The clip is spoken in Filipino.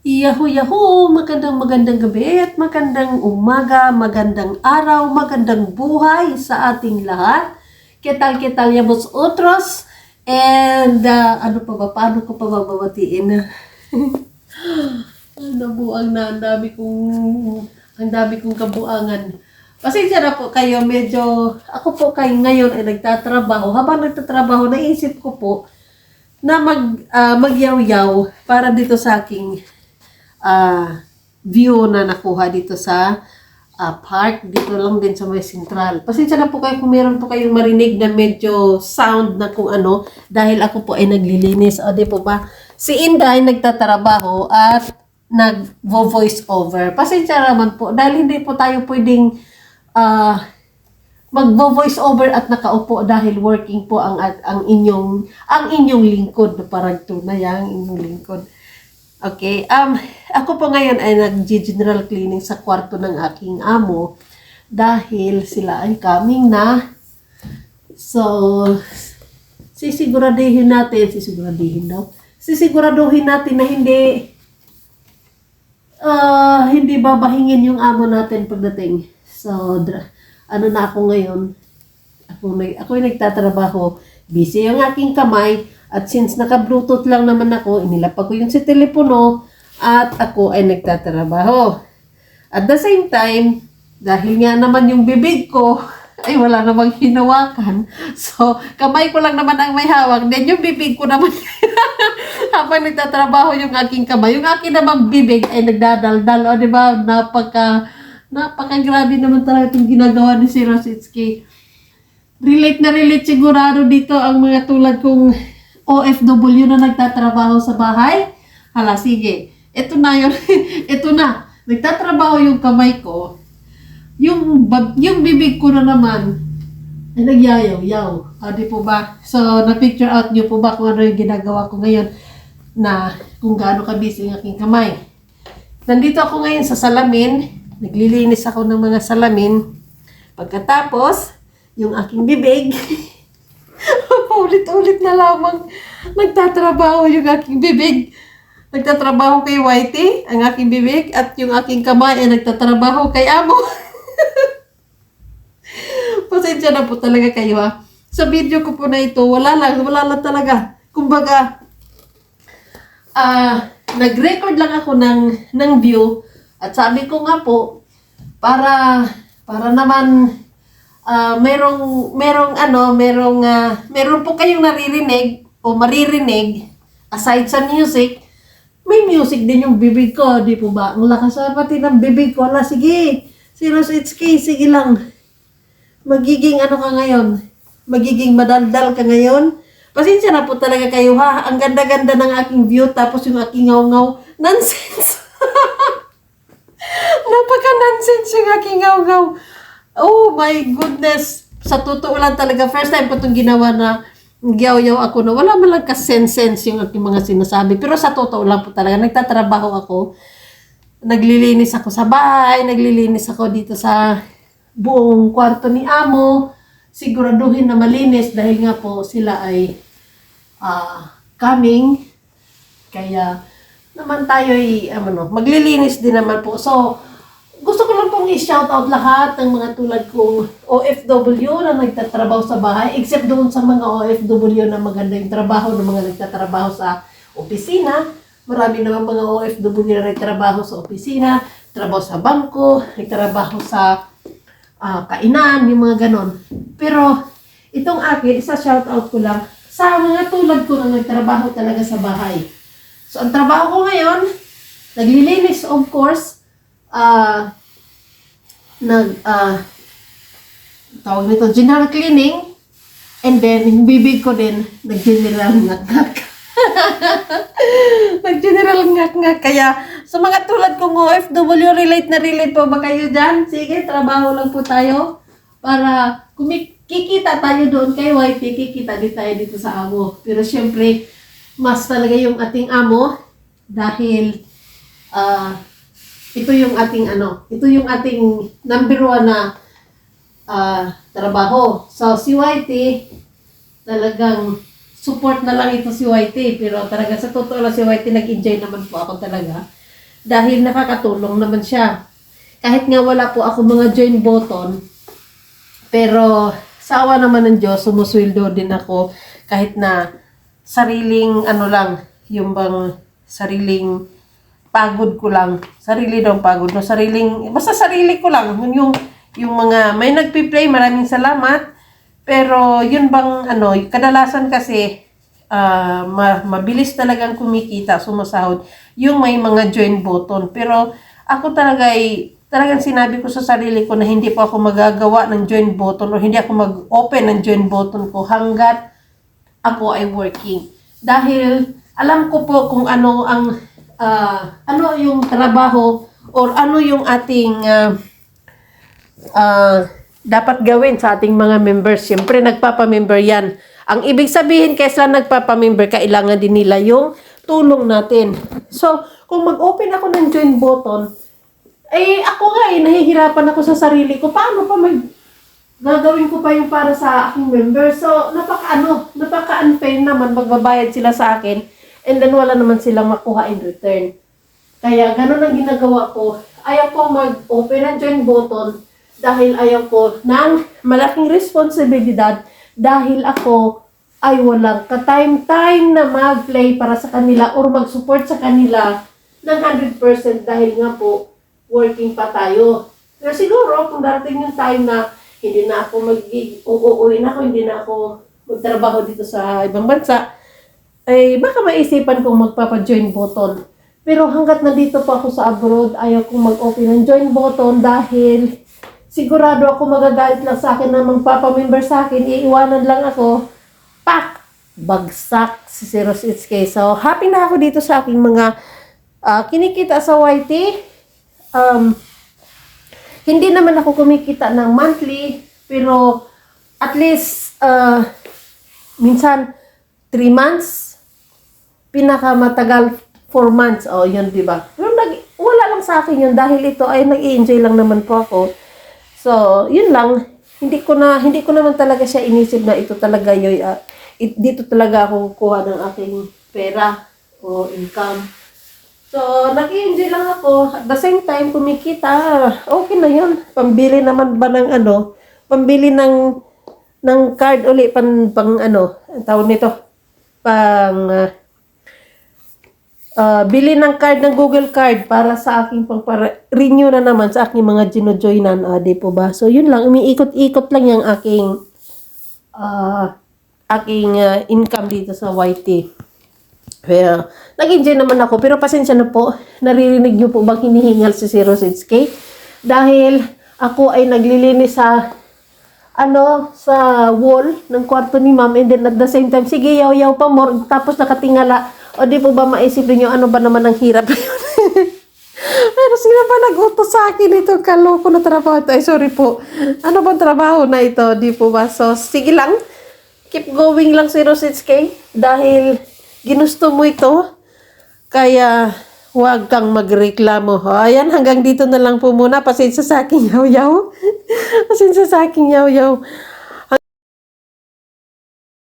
Yahoo Yahoo! Magandang magandang gabi at magandang umaga, magandang araw, magandang buhay sa ating lahat. Ketal ketal yabos otros. And uh, ano pa ba? Paano ko pa babawatiin? Nabuang na ang dami kong ang dami kong kabuangan. Pasensya na po kayo, medyo ako po kayo ngayon ay nagtatrabaho. Habang nagtatrabaho, naisip ko po na mag ah, magyaw-yaw para dito sa aking ah, view na nakuha dito sa ah, park dito lang din sa may central. Pasensya na po kayo kung meron po kayong marinig na medyo sound na kung ano dahil ako po ay naglilinis. O di po ba? Si Inda ay nagtatrabaho at nag-voice over. Pasensya naman po dahil hindi po tayo pwedeng ah magvo-voice over at nakaupo dahil working po ang ang inyong ang inyong lingkod na parang tunay ang inyong lingkod. Okay, um ako po ngayon ay nag-general cleaning sa kwarto ng aking amo dahil sila ay coming na. So sisiguraduhin natin, sisiguraduhin daw. Sisiguraduhin natin na hindi ah hindi babahingin yung amo natin pagdating. So, ano na ako ngayon, ako, may, ako yung nagtatrabaho, busy yung aking kamay, at since naka-bluetooth lang naman ako, inilapag ko yung sa telepono, at ako ay nagtatrabaho. At the same time, dahil nga naman yung bibig ko, ay wala namang hinawakan. So, kamay ko lang naman ang may hawak. Then yung bibig ko naman, habang nagtatrabaho yung aking kamay, yung aking naman bibig ay nagdadaldal. O, di ba? Napaka, napaka-grabe naman talaga itong ginagawa ni si Rositsky. Relate na relate sigurado dito ang mga tulad kong OFW na nagtatrabaho sa bahay. Hala, sige. Ito na yun. Ito na. Nagtatrabaho yung kamay ko. Yung, yung bibig ko na naman, ay nagyayaw-yaw. Ah, po ba? So, na-picture out niyo po ba kung ano yung ginagawa ko ngayon na kung gaano kabisi ang aking kamay. Nandito ako ngayon sa salamin. Naglilinis ako ng mga salamin. Pagkatapos, yung aking bibig, paulit-ulit na lamang nagtatrabaho yung aking bibig. Nagtatrabaho kay Whitey, ang aking bibig, at yung aking kamay ay nagtatrabaho kay Amo. Pasensya na po talaga kayo ha. Sa video ko po na ito, wala lang, wala lang talaga. Kumbaga, ah, nag-record lang ako ng, ng view at sabi ko nga po, para, para naman, ah, merong, merong ano, merong, ah, meron po kayong naririnig o maririnig aside sa music, may music din yung bibig ko, di po ba? Ang lakas na pati ng bibig ko. Ala, sige, si Rositsky, sige lang magiging ano ka ngayon? Magiging madaldal ka ngayon? Pasensya na po talaga kayo ha. Ang ganda-ganda ng aking view tapos yung aking ngaw-ngaw. Nonsense! Napaka-nonsense yung aking ngaw-ngaw. Oh my goodness. Sa totoo lang talaga, first time ko itong ginawa na giyaw-yaw ako na wala man lang ka-sense-sense yung aking mga sinasabi. Pero sa totoo lang po talaga, nagtatrabaho ako. Naglilinis ako sa bahay, naglilinis ako dito sa buong kwarto ni Amo, siguraduhin na malinis dahil nga po sila ay ah, coming. Kaya naman tayo ay ano, maglilinis din naman po. So, gusto ko lang pong i-shout out lahat ng mga tulad kong OFW na nagtatrabaho sa bahay, except doon sa mga OFW na maganda yung trabaho ng mga nagtatrabaho sa opisina. Marami naman mga OFW na nagtrabaho sa opisina, trabaho sa bangko, nagtrabaho sa ah, kainan, yung mga ganon. Pero, itong akin, isa shout out ko lang sa mga tulad ko na nagtrabaho talaga sa bahay. So, ang trabaho ko ngayon, naglilinis of course, ah, nag, ah, tawag nito, general cleaning, and then, yung bibig ko din, nag-general ngak-ngak. Nag-general ngak-ngak. Kaya, sa mga tulad kong OFW, relate na relate po ba kayo dyan? Sige, trabaho lang po tayo. Para, kung may kikita tayo doon kay YT, kikita din tayo dito sa amo. Pero syempre, mas talaga yung ating amo dahil ah ito yung ating ano, ito yung ating number one na ah, trabaho. So, si YT, talagang support na lang ito si YT. Pero talaga sa totoo lang si YT, nag-enjoy naman po ako talaga. dahil nakakatulong naman siya. Kahit nga wala po ako mga join button, pero sa awa naman ng Diyos, sumusweldo din ako kahit na sariling ano lang, yung bang sariling pagod ko lang. Sarili daw pagod. No? Sariling, basta sarili ko lang. Yun yung, yung mga, may nagpi-play, maraming salamat. Pero yun bang ano, kadalasan kasi ah, ma- mabilis talagang kumikita, sumasahod, yung may mga join button. Pero ako talaga ay, talagang sinabi ko sa sarili ko na hindi po ako magagawa ng join button o hindi ako mag-open ng join button ko hanggat ako ay working. Dahil alam ko po kung ano ang ah, ano yung trabaho or ano yung ating ah, ah, dapat gawin sa ating mga members. Siyempre, nagpapamember yan. Ang ibig sabihin, kaysa nagpapamember, kailangan din nila yung tulong natin. So, kung mag-open ako ng join button, eh, ako nga eh, nahihirapan ako sa sarili ko. Paano pa mag gagawin ko pa yung para sa aking member. So, napaka ano, napaka unfair naman magbabayad sila sa akin and then wala naman silang makuha in return. Kaya ganun ang ginagawa ko. Ayaw ko mag-open ng join button dahil ayaw ko ng malaking responsibilidad dahil ako ay walang ka-time-time na mag-play para sa kanila or mag-support sa kanila ng 100% dahil nga po working pa tayo. Pero siguro kung darating yung time na hindi na ako mag uuwi na ako, hindi na ako magtrabaho dito sa ibang bansa, ay baka maisipan kong magpapa-join button. Pero hanggat nandito po ako sa abroad, ayaw kong mag-open ng join button dahil sigurado ako magagalit lang sa akin na magpapamember sa akin, iiwanan lang ako, pak! Bagsak si 06K. So, happy na ako dito sa aking mga ah, kinikita sa YT. Um, hindi naman ako kumikita ng monthly, pero at least uh, minsan 3 months, pinakamatagal 4 months. O, oh, yun, di ba? Pero nag, wala lang sa akin yun dahil ito ay nag-enjoy lang naman po ako. So, yun lang. Hindi ko na hindi ko naman talaga siya inisip na ito talaga yoy ah, it- dito talaga ako kukuha ng aking pera o income. So, nag-enjoy lang ako. At the same time, kumikita. Okay na yun. Pambili naman ba ng ano? Pambili ng ng card uli pang, pang ano, ang tawag nito? Pang ah, ah, bili ng card ng Google card para sa aking pang para renew na naman sa aking mga gino-joinan, ah, di po ba? So, yun lang. Umiikot-ikot lang yung aking ah, aking ah, income dito sa YT. Kaya, nag-enjoy naman ako. Pero pasensya na po, naririnig niyo po bang hinihingal si 06K? Dahil ako ay naglilinis sa ano, sa wall ng kwarto ni ma'am and then at the same time, sige, yaw-yaw pa more, tapos nakatingala. O di po ba maisip niyo ano ba naman ang hirap yun? Pero sino ba nag-utos sa akin ito? Kaloko na trabaho ito. Ay, sorry po. Ano bang trabaho na ito? Di po ba? So, sige lang. Keep going lang 06K. Dahil ginusto mo ito. Kaya, huwag kang magreklamo. O, ayan, hanggang dito na lang po muna. Pasensya sa aking yaw-yaw. Pasensya sa aking yaw-yaw.